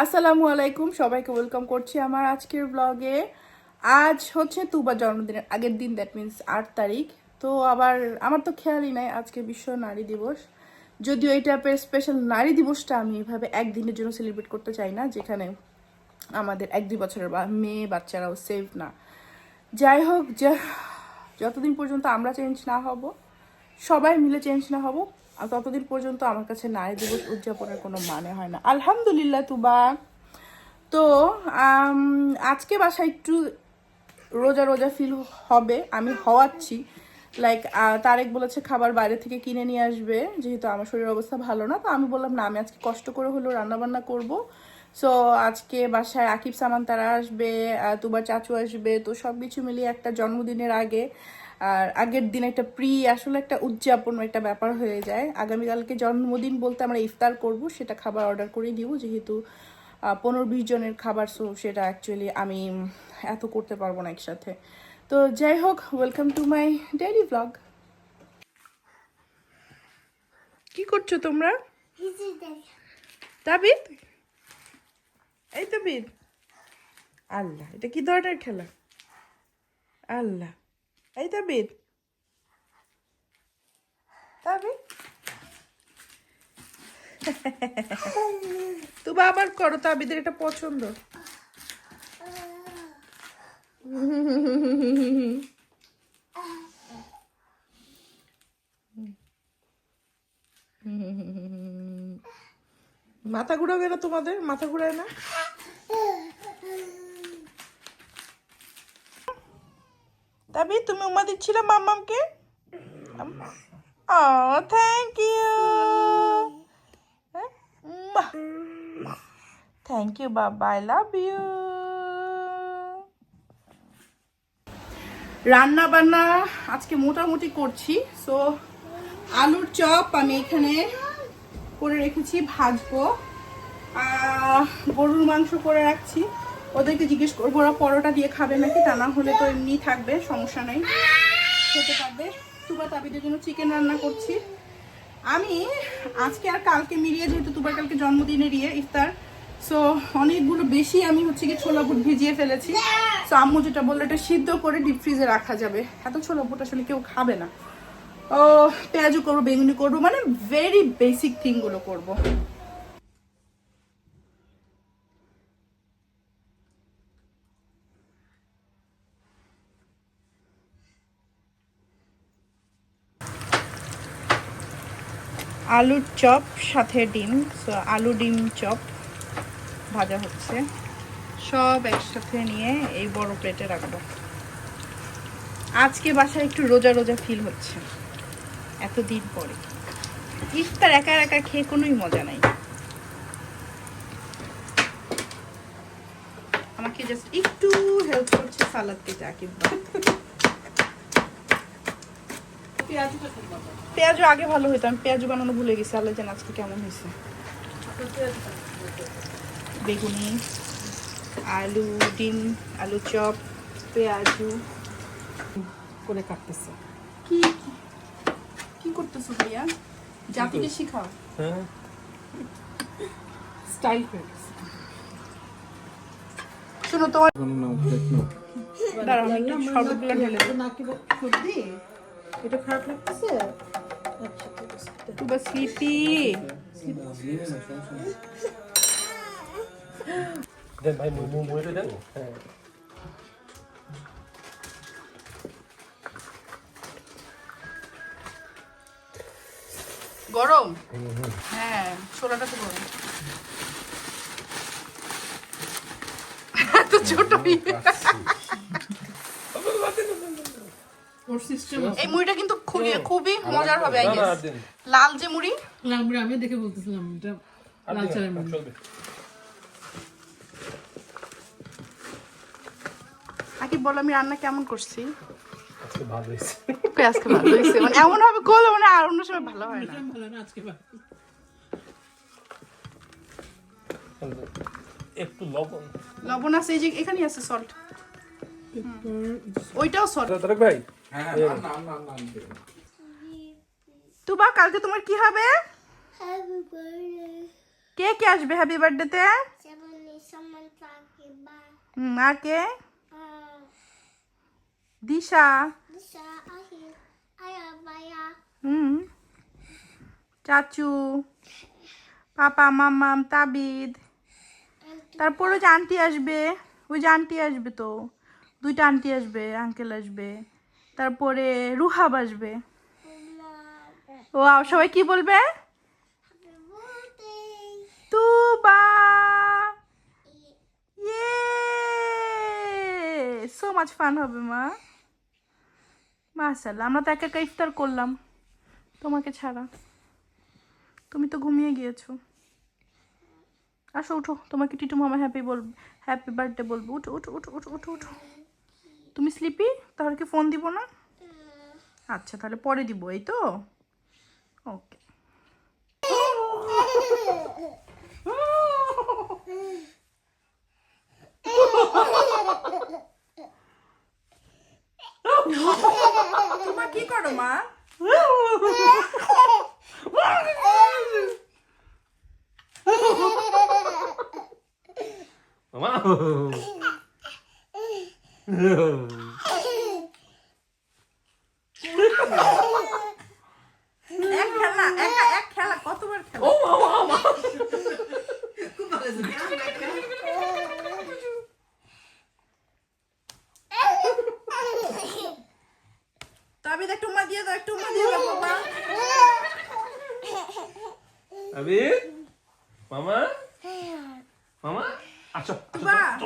আসসালামু আলাইকুম, সবাইকে ওয়েলকাম করছি আমার আজকের ব্লগে আজ হচ্ছে তুবার জন্মদিনের আগের দিন দ্যাট মিন্স আট তারিখ। তো আবার, আমার তো খেয়ালই নাই আজকে বিশ্ব নারী দিবস। যদিও টাইপের স্পেশাল নারী দিবসটা আমি এভাবে একদিনের জন্য সেলিব্রেট করতে চাই না, যেখানে আমাদের এক দুই বছরের বা মেয়ে বাচ্চারাও সেফ না। যাই হোক, যা যতদিন পর্যন্ত আমরা চেঞ্জ না হব, সবাই মিলে চেঞ্জ না হব ততদিন পর্যন্ত আমার কাছে নারী দিবস উদযাপনের কোনো মানে হয় না। আলহামদুলিল্লাহ, তুবা। তো আজকে বাসায় একটু রোজা রোজা ফিল হবে, আমি হওয়াচ্ছি। লাইক তারেক বলেছে খাবার বাইরে থেকে কিনে নিয়ে আসবে, যেহেতু আমার শরীরের অবস্থা ভালো না, তো আমি বললাম, না, আমি আজকে কষ্ট করে হলেও রান্নাবান্না করব। সো আজকে বাসায় আকিব সামান তারা আসবে তুবার চাচু আসবে, তো সব কিছু মিলিয়ে একটা জন্মদিনের আগে আর আগের দিন একটা প্রি, আসলে একটা উদযাপন একটা ব্যাপার হয়ে যায়। আগামীকালকে জন্মদিন বলতে আমরা ইফতার করব, সেটা খাবার অর্ডার করে দিব। যেহেতু পনেরো বিশ জনের খাবার সো সেটা অ্যাকচুয়ালি আমি এত করতে পারব না একসাথে। তো যাই হোক welcome to my daily blog কি করছ তোমরা? তাবিদ? এই তাবিদ। আল্লাহ, এটা কি ধরনের খেলা? আল্লাহ। এই তাবিদ তাবিদ তুমি আবার করো তাবিদের এটা পছন্দ। মাথা ঘুরাবে না তোমাদের? মাথা ঘুরায় না? তাবি তুমি উমা দিচ্ছিলে মাম্মামকে ও থ্যাংক ইউ থ্যাংক ইউ বাবা আই লাভ ইউ রান্না বান্না আজকে মোটামুটি করছি। সো আলুর চপ আমি এখানে করে রেখেছি, ভাজবো। গরুর মাংস করে রাখছি। ওদেরকে জিজ্ঞেস করব ওরা পরোটা দিয়ে খাবে নাকি? তা না হলে তো এমনি থাকবে, সমস্যা নেই। খেতে পারবে। তুবা তাবিদের জন্য চিকেন রান্না করছি। আমি আজকে আর কালকে মিলিয়ে যেহেতু তুবার কালকে জন্মদিনের ইয়ে ইফতার। সো অনেকগুলো বেশি আমি হচ্ছে কি ছোলা বুট ভিজিয়ে ফেলেছি। সো আম্মু যেটা বলল, এটা সিদ্ধ করে ডিপ ফ্রিজে রাখা যাবে। এত ছোলা বুট আসলে কেউ খাবে না। ও, পেঁয়াজও করব বেগুনি করব মানে ভেরি বেসিক থিংগুলো করব। আলুর চপ, সাথে ডিম। সো আলু ডিম চপ ভাজা হচ্ছে। সব একসাথে নিয়ে এই বড় প্লেটে রাখব। আজকে বাসায় একটু রোজা রোজা ফিল হচ্ছে। এতদিন পরে। ইফতার একা একা খেয়ে কোনোই মজা নাই। আমাকে জাস্ট একটু হেল্প করছে সালাদ দিতে আকিব। পেঁয়াজও আগে ভালো হতো আমি পেঁয়াজু বানানো ভুলে গেছি আল্লাহ জান আজকে কেমন হয়েছে। বেগুনি আলু ডিম আলু চপ পেঁয়াজু করে কাটতেছে। কি কি- কি করতেছো ভাইয়া? জাতিকে শিখাও। স্টাইল হয়ে গেছে। শোনো তোমার দাঁড়াও একটু সবগুলো ঢেলে দেবো নাকি সর্দি এটা খারাপ লাগতেছে? আচ্ছা ঠিক আছে তুবা স্লিপি। দেন ভাই মুড়ি মুড়িটা দেন। হ্যাঁ। গরম? হ্যাঁ ছোলাটা তো গরম। এত ছোট ওর সিস্টেম এই মুড়িটা কিন্তু খুবই খুবই মজার হবে আই গেস লাল যে মুড়ি। আমরা আমি দেখে বলতেছিলাম এটা লাল চালের মুড়ি। আকি বল আমি রান্না কেমন করছি? আজকে ভালো হয়েছে। আজকে ভালো হয়েছে। মানে এমন ভাবে করলে মানে আর অন্য সময় ভালো হয় না। ভালো না আজকে ভালো। একটু লবণ। লবণ আছে এই যে এখানেই আছে সল্ট ওইটাও সল্ট ভাই তুবা কালকে তোমার কি হবে? কে কে আসবে হ্যাপি বার্থডেতে আর কে? দিশা. হুম চাচু পাপা মাম্মাম তাবিদ। তারপর ওই যে আন্টি আসবে ওই যে আন্টি আসবে তো দুইটা আন্টি আসবে আঙ্কেল আসবে। তারপরে রুহাব আসবে Mama. ও সবাই কি বলবে. তুবা। ইয়ে সো মাচ ফান হবে মা। মাশাল্লাহ আমরা তো একা একা ইফতার করলাম। তোমাকে ছাড়া। তুমি তো ঘুমিয়ে গিয়েছো। আসো উঠো। তোমাকে টিটু মামা হ্যাপি বলব হ্যাপি বার্থডে বলব। উঠো উঠো উঠো উঠো উঠো উঠো। তুমি স্লিপি তাহলে কি ফোন দিব না? আচ্ছা তাহলে পরে দিব এই তো? ওকে তোমার কি করো মা? Mama. এক খেলা একা এক খেলা কতবার খেলা oh, mama, mama. তবে একটু মা দিয়ে দাও একটু মা দিয়ে দাও বাবা Abid? Mama? Mama?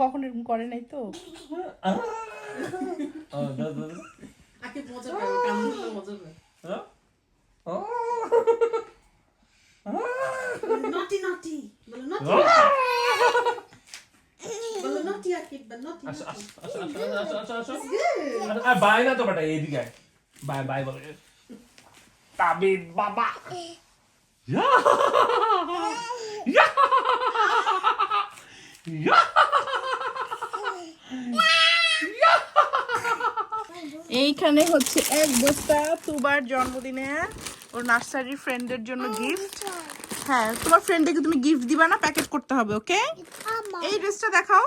আসো, এরকম আসো। আরে, আরে, বাই না তো বেটা এইদিকে আয়। বাই বাই বলে। তাবিদ বাবা। ইয়া! ইয়া! ইয়া! এইখানে হচ্ছে এক বস্তা তুবার জন্মদিনে ওর নার্সারি ফ্রেন্ডের জন্য গিফট হ্যাঁ তোমার ফ্রেন্ডকে তুমি গিফট দিবা না প্যাকেট করতে হবে ওকে এই ড্রেসটা দেখাও।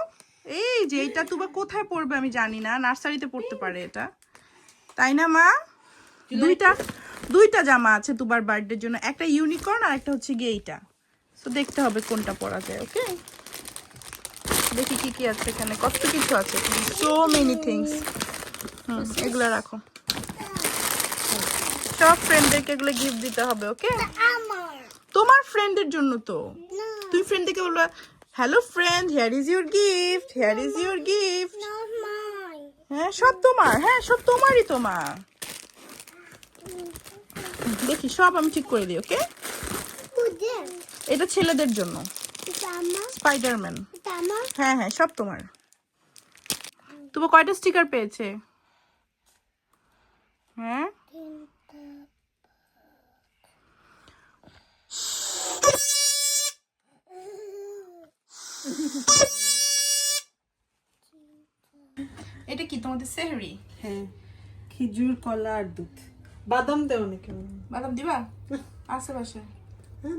এই যে এটা তুবা কোথায় পড়বে আমি জানি না নার্সারিতে পড়তে পারে এটা। তাই না মা? দুইটা দুইটা জামা আছে তুবার বার্থডের জন্য একটা ইউনিকর্ন আর একটা হচ্ছে গিয়ে এইটা। তো দেখতে হবে কোনটা পরা যায় ওকে দেখি কি কি আছে এখানে কত কিছু আছে সো মেনি থিংস এগুলো রাখো। সব ফ্রেন্ডদেরকে এগুলো গিফট দিতে হবে ওকে তোমার ফ্রেন্ডের জন্য তো. তুমি ফ্রেন্ডকে বলবা hello friend here is your gift here is your gift হ্যাঁ সব তোমার হ্যাঁ সব তোমারই তোমার। দেখি সব আমি ঠিক করে দিই ওকে এটা ছেলেদের জন্য। স্পাইডারম্যান হ্যাঁ হ্যাঁ সব তোমার। তুমি কয়টা স্টিকার পেয়েছে? হ্যাঁ? এটা কি তোমাদের সেহরি? হ্যাঁ খেজুর কলা আর দুধ। বাদাম দেও নাকি বাদাম দিবা? আছে বাসা হ্যাঁ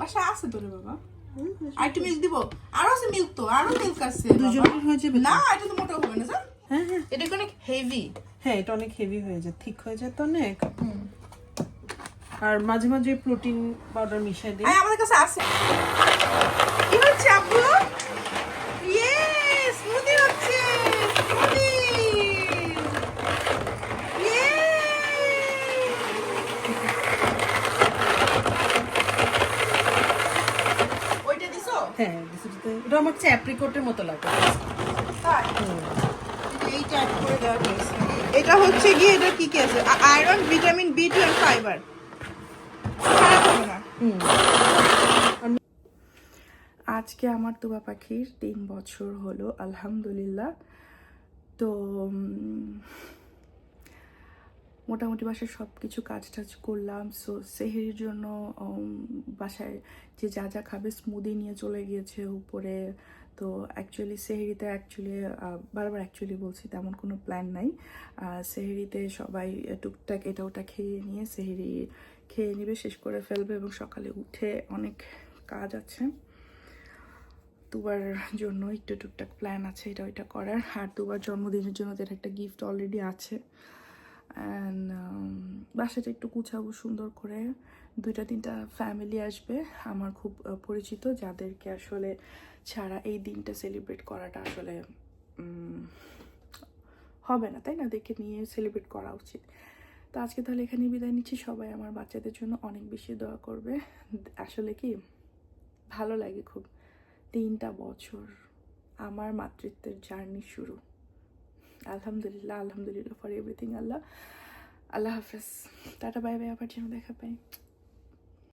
বাসা আছে তোরে বাবা। আর একটু মিল্ক দিব? আরও আছে মিল্ক তো আরও মিল্ক আছে দুজনের হয়ে যাবে না এটা তো মোটা হবে না স্যার হ্যাঁ হ্যাঁ। এটা কি অনেক হেভি হ্যাঁ এটা অনেক হেভি হয়ে যায় ঠিক হয়ে যায় তো অনেক? আর মাঝে মাঝে প্রোটিন পাউডার মিশিয়ে দিই। আমাদের কাছে আছে। কি হচ্ছে আব্বু স্মুদি হচ্ছে স্মুদি ওইটা দিছো? হ্যাঁ এটা আমার কাছে অ্যাপ্রিকোটের মতো লাগে। তাই? এটা হচ্ছে গিয়ে এটা কি কি আছে? Iron vitamin B two fibre খারাপ হবে আজকে আমার তুবা পাখির তিন বছর হলো, আলহামদুলিল্লাহ। তো মোটামুটি বাসায় সব কিছু কাজ টাজ করলাম। সো সেহেরির জন্য বাসায় যে যা যা খাবে স্মুদি নিয়ে চলে গিয়েছে উপরে। তো অ্যাকচুয়ালি সেহেরিতে অ্যাকচুয়ালি বারবার অ্যাকচুয়ালি বলছি, তেমন কোনো প্ল্যান নাই। সেহেরিতে সবাই টুকটাক এটা ওটা খেয়ে নিয়ে সেহেরি খেয়ে নিবে, শেষ করে ফেলবে এবং সকালে উঠে অনেক কাজ আছে। দুবার জন্য একটু টুকটাক প্ল্যান আছে এটা ওইটা করার। আর দুবার জন্মদিনের জন্য তার একটা গিফট অলরেডি আছে। অ্যান্ড বাসাটা একটু গুছাবো, সুন্দর করে। দুইটা, তিনটা ফ্যামিলি আসবে, আমার খুব পরিচিত, যাদেরকে আসলে ছাড়া এই দিনটা সেলিব্রেট করাটা আসলে হবে না, তাই না? দেখে নিয়ে সেলিব্রেট করা উচিত। তো আজকে তাহলে এখানে বিদায় নিচ্ছি। সবাই আমার বাচ্চাদের জন্য অনেক বেশি দোয়া করবে। আসলে কি, ভালো লাগে খুব। তিনটা বছর আমার মাতৃত্বের জার্নি শুরু। আলহামদুলিল্লাহ আলহামদুলিল্লাহ ফর এভরিথিং আল্লাহ। আল্লাহ হাফেজ। টাটা বাই বাই আবার যেন দেখা পাই।